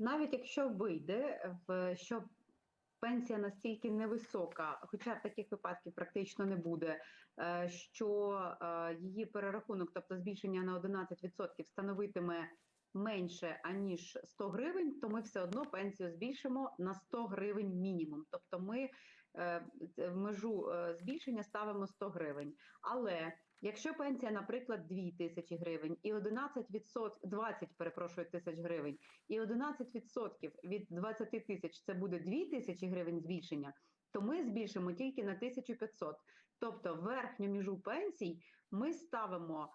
Навіть якщо вийде, що пенсія настільки невисока, хоча таких випадків практично не буде, е, що е, її перерахунок, тобто збільшення на 11% становитиме менше аніж 100 гривень, то ми все одно пенсію збільшимо на 100 гривень мінімум. Тобто ми е, в межу збільшення ставимо 100 гривень. Але Якщо пенсія, наприклад, 2 тисячі гривень і 11%, 20, перепрошую, тисяч гривень, і 11% від 20 тисяч це буде 2 тисячі гривень збільшення, то ми збільшимо тільки на 1500. Тобто верхню межу пенсій ми ставимо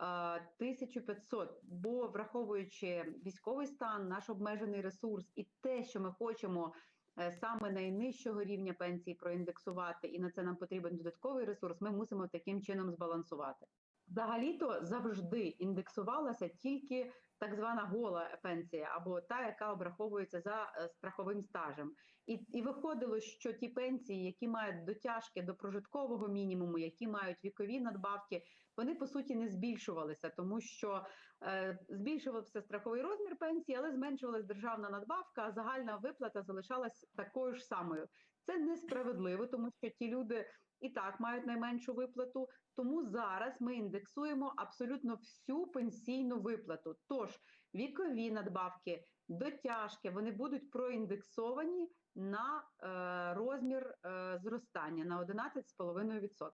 е, 1500, бо враховуючи військовий стан, наш обмежений ресурс і те, що ми хочемо е, саме найнижчого рівня пенсії проіндексувати, і на це нам потрібен додатковий ресурс, ми мусимо таким чином збалансувати. Взагалі-то завжди індексувалася тільки так звана гола пенсія, або та, яка обраховується за е, страховим стажем. І, і виходило, що ті пенсії, які мають дотяжки до прожиткового мінімуму, які мають вікові надбавки, вони по суті не збільшувалися, тому що е, збільшувався страховий розмір пенсії, але зменшувалась державна надбавка, а загальна виплата залишалась такою ж самою. Це несправедливо, тому що ті люди і так мають найменшу виплату. Тому зараз ми індексуємо абсолютно всю пенсійну виплату. Тож вікові надбавки, дотяжки, вони будуть проіндексовані на е, розмір е, зростання на 11,5%.